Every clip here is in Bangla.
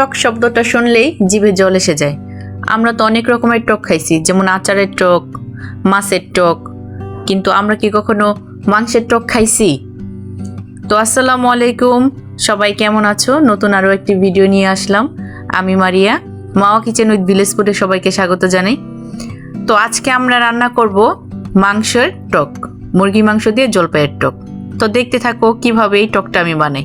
টক শব্দটা শুনলেই জিভে জল এসে যায়। আমরা তো অনেক রকমের টক খাইছি, যেমন আচারের টক, মাছের টক, কিন্তু আমরা কি কখনো মাংসের টক খাইছি? তো আসসালামু আলাইকুম, সবাই কেমন আছো? নতুন আরও একটি ভিডিও নিয়ে আসলাম। আমি Maria, Mawa kitchen with village ফুডে সবাইকে স্বাগত জানাই। তো আজকে আমরা রান্না করব মাংসের টক মুরগি মাংস দিয়ে জলপাইয়ের টক। তো দেখতে থাকো কীভাবে এই টকটা আমি বানাই।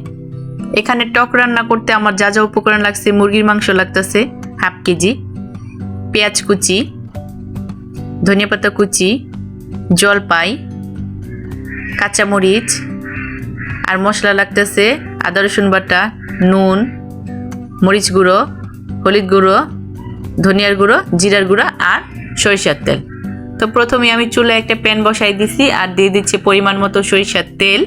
এখানে টক রান্না করতে আমার যা যা উপকরণ লাগছে, মুরগির মাংস লাগতেছে, হাফ কেজি, পেঁয়াজ কুচি, ধনিয়া পাতা কুচি, জলপাই, কাঁচামরিচ, আর মশলা লাগতেছে আদা, রসুন বাটা, নুন, মরিচ গুঁড়ো, হলুদ গুঁড়ো, ধনিয়ার গুঁড়ো, জিরার গুঁড়ো আর সরিষার তেল। তো প্রথমে আমি চুলে একটা প্যান বসাই দিছি আর দিয়ে দিচ্ছি পরিমাণ মতো সরিষার তেল।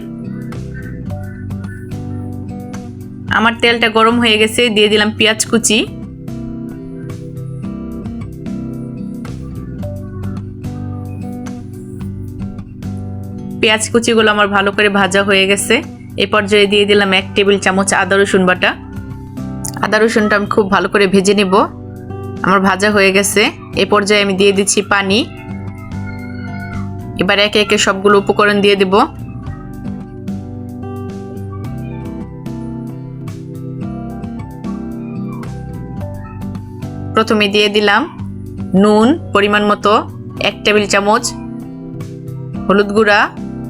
আমার তেলটা গরম হয়ে গেছে, দিয়ে দিলাম পেঁয়াজ কুচি। পেঁয়াজ কুচিগুলো আমার ভালো করে ভাজা হয়ে গেছে। এ পর্যায়ে দিয়ে দিলাম এক টেবিল চামচ আদা রসুন বাটা। আদা রসুনটা আমি খুব ভালো করে ভেজে নেব। আমার ভাজা হয়ে গেছে। এ পর্যায়ে আমি দিয়ে দিচ্ছি পানি। এবার একে একে সবগুলো উপকরণ দিয়ে দেব। প্রথমে দিয়ে দিলাম নুন, পরিমাণ মতো, এক টেবিল চামচ হলুদ গুঁড়া,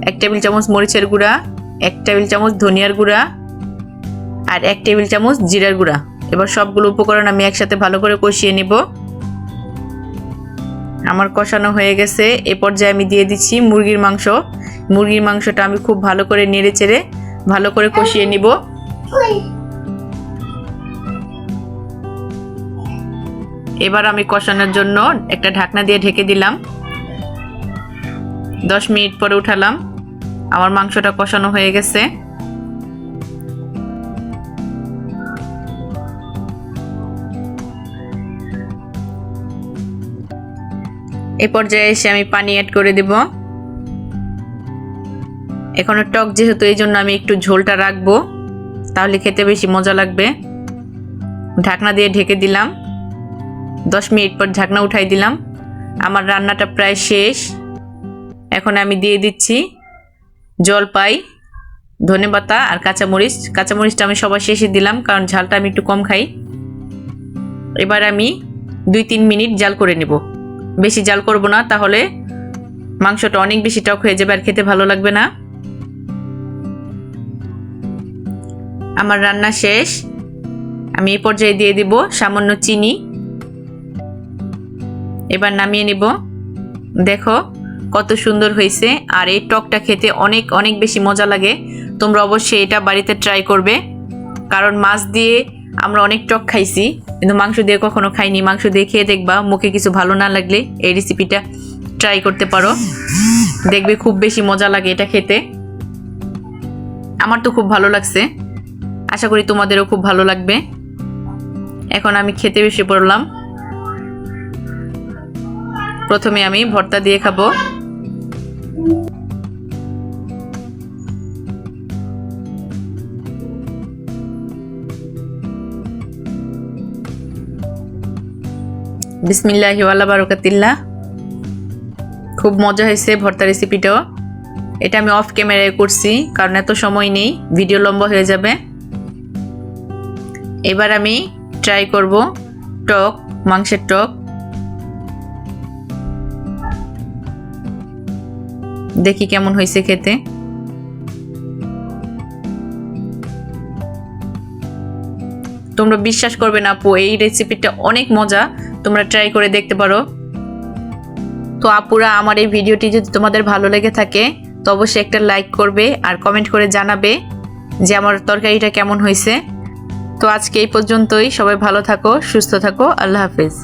এক টেবিল চামচ মরিচের গুঁড়া, এক টেবিল চামচ ধনিয়ার গুঁড়া আর এক টেবিল চামচ জিরার গুঁড়া। এবার সবগুলো উপকরণ আমি একসাথে ভালো করে কষিয়ে নিব। আমার কষানো হয়ে গেছে। এ পর্যায়ে আমি দিয়ে দিচ্ছি মুরগির মাংস। মুরগির মাংসটা আমি খুব ভালো করে নেড়ে চেড়ে ভালো করে কষিয়ে নিব। এবার আমি কষানোর জন্য একটা ঢাকনা দিয়ে ঢেকে দিলাম। দশ মিনিট পরে উঠালাম। আমার মাংসটা কষানো হয়ে গেছে। এ পর্যায়ে এসে আমি পানি অ্যাড করে দেব। এখনও টক যেহেতু, এই জন্য আমি একটু ঝোলটা রাখব। তাহলে খেতে বেশি মজা লাগবে। ঢাকনা দিয়ে ঢেকে দিলাম। দশ মিনিট পর ঢাকনা উঠাই দিলাম। আমার রান্নাটা প্রায় শেষ। এখন আমি দিয়ে দিচ্ছি জলপাই ধনে পাতা আর কাঁচামরিচ। কাঁচামরিচটা আমি সবার শেষে দিলাম কারণ ঝালটা আমি একটু কম খাই। এবার আমি দুই তিন মিনিট জাল করে নেব। বেশি জাল করব না, তাহলে মাংসটা অনেক বেশি টক হয়ে যাবে আর খেতে ভালো লাগবে না। আমার রান্না শেষ। আমি এই পর্যায়ে দিয়ে দিব সামান্য চিনি। এবার নামিয়ে নিব। দেখো কত সুন্দর হয়েছে, আর এই টকটা খেতে অনেক অনেক বেশি মজা লাগে। তোমরা অবশ্যই এটা বাড়িতে ট্রাই করবে, কারণ মাছ দিয়ে আমরা অনেক টক খাইছি, কিন্তু মাংস দিয়ে কখনো খাইনি। মাংস দিয়ে খেয়ে দেখবা মুখে কিছু ভালো না লাগলে এই রেসিপিটা ট্রাই করতে পারো। দেখবে খুব বেশি মজা লাগে এটা খেতে। আমার তো খুব ভালো লাগছে। আশা করি তোমাদেরও খুব ভালো লাগবে। এখন আমি খেতে বেশি পড়লাম। প্রথমে আমি ভর্তা দিয়ে খাব। বিসমিল্লাহি ওয়ালা বারকাতিল্লাহ। খুব মজা হয়েছে ভর্তা রেসিপিটাও এটা আমি অফ ক্যামেরায় করছি, কারণ এত সময় নেই ভিডিও লম্বা হয়ে যাবে। এবার আমি ট্রাই করব টক, মাংসের টক। দেখি কেমন হয়েছে খেতে। তোমরা বিশ্বাস করবে না আপু, এই রেসিপিটা অনেক মজা। তোমরা ট্রাই করে দেখতে পারো। তো আপুরা, আমার এই ভিডিওটি যদি তোমাদের ভালো লেগে থাকে, তো অবশ্যই একটা লাইক করবে আর কমেন্ট করে জানাবে যে আমার তরকারিটা কেমন হয়েছে। তো আজকে এই পর্যন্তই। সবাই ভালো থাকো, সুস্থ থাকো। আল্লাহ হাফিজ।